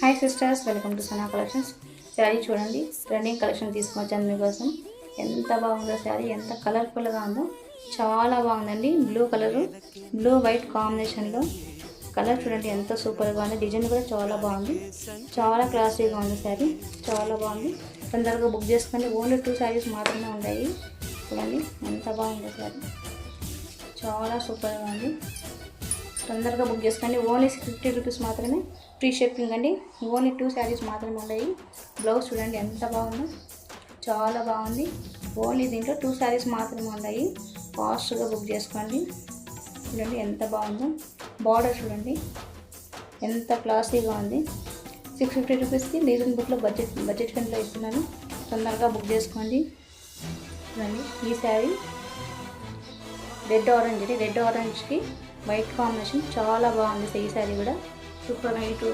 Hi sisters welcome to Sana collections sari చూడండి. Running collection తీసుకొచ్చాను మీకోసం. ఎంత బాగుందో శారీ ఎంత కలర్ఫుల్గా ఉందో. చాలా బాగుందండి. బ్లూ కలర్ బ్లూ వైట్ కాంబినేషన్లో కలర్ చూడండి ఎంత సూపర్గా ఉంది. డిజైన్ కూడా చాలా బాగుంది. చాలా క్లాసీగా ఉంది శారీ చాలా బాగుంది. తొందరగా బుక్ చేసుకోండి. ఓన్లీ టూ శారీస్ మాత్రమే ఉన్నాయి. చూడండి ఎంత బాగుందో శారీ చాలా సూపర్గా ఉంది. తొందరగా బుక్ చేసుకోండి. ఓన్లీ ఫిఫ్టీ రూపీస్ మాత్రమే. ఫ్రీ షిప్పింగ్ అండి. ఓన్లీ టూ శారీస్ మాత్రమే ఉన్నాయి. బ్లౌజ్ చూడండి ఎంత బాగుందో. చాలా బాగుంది. ఓన్లీ దీంట్లో టూ శారీస్ మాత్రమే ఉన్నాయి. ఫాస్ట్గా బుక్ చేసుకోండి. చూడండి ఎంత బాగుందో. బార్డర్ చూడండి. ఎంత క్లాసీగా ఉంది. సిక్స్ ఫిఫ్టీ రూపీస్కి రీజన్ బుక్లో బడ్జెట్ బడ్జెట్ ఫ్రెండ్లో ఇస్తున్నాను? తొందరగా బుక్ చేసుకోండి. చూడండి ఈ శారీ రెడ్ ఆరెంజ్ ఇది రెడ్ ఆరెంజ్కి వైట్ కాంబినేషన్ చాలా బాగుంది. ఈ శారీ కూడా. Super nice.